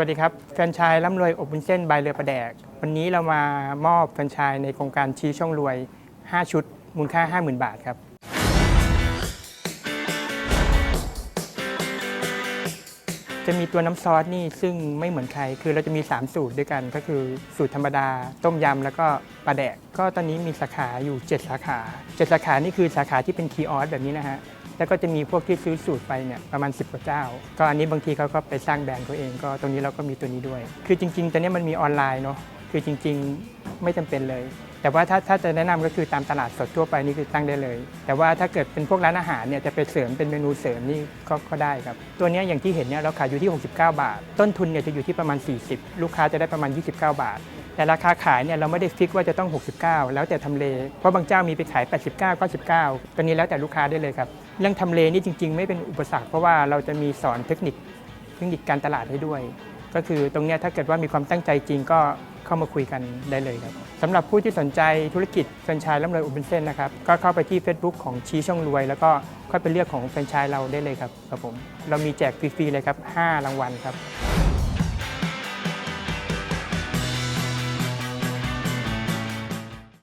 วัสดีครับแฟนชส์ร่ำรวยอบวุ้นเส้นใบเรือประแดก วันนี้เรามามอบแฟนชส์ในโครงการชี้ช่องรวย 5 ชุด มูลค่า 50,000 บาทครับ จะมีตัวน้ำซอสนี่ซึ่งไม่เหมือนใคร คือเราจะมี 3 สูตรด้วยกัน ก็คือสูตรธรรมดา ต้มยำแล้วก็ปลาแดก ก็ตอนนี้มีสาขาอยู่ 7 สาขา 7 สาขานี่คือสาขาที่เป็นคีย์ออสแบบนี้นะฮะ แล้วก็จะมีพวกที่ซื้อสูตรไปเนี่ยประมาณ 10 กว่าเจ้า ก็อันนี้บางทีเขาก็ไปสร้างแบรนด์เขาเอง ก็ตรงนี้เราก็มีตัวนี้ด้วย คือจริงๆตอนนี้มันมีออนไลน์เนาะคือจริง ๆไม่จำเป็นเลย แต่ว่าถ้าถ้าจะแนะนำก็คือตามตลาดสดทั่วไปนี่คือตั้งได้เลย แต่ว่าถ้าเกิดเป็นพวกร้านอาหารเนี่ยจะไปเสริมเป็นเมนูเสริมนี่ก็ก็ได้ครับ ตัวนี้อย่างที่เห็นเนี่ยเราขายอยู่ที่ 69 บาท ต้นทุนเนี่ยจะอยู่ที่ประมาณ 40 ลูกค้าจะได้ประมาณ 29 บาท แต่ราคาขายเนี่ยเราไม่ได้ฟิกว่าจะต้อง 69 แล้วแต่ทำเล เพราะบางเจ้ามีไปขาย 89 99ตัวนี้แล้วแต่ลูกค้าได้เลยครับ เรื่องทำเลนี่จริง ๆ ไม่เป็นอุปสรรคเพราะว่าเราจะมีสอนเทคนิคเทคนิคการตลาดให้ด้วย ก็คือตรงเนี้ยถ้าเกิดว่ามีความตั้งใจจริงก็เข้ามาคุยกันได้เลยครับสำหรับผู้ที่สนใจธุรกิจแฟรนไชส์ร่ำรวยอุบนเส้นนะครับก็เข้าไปที่ Facebook ของชี้ช่องรวย แล้วก็ค่อยไปเลือกของแฟรนไชส์เราได้เลยครับครับผมเรามีแจกฟรีๆเลยครับ5รางวัลครับ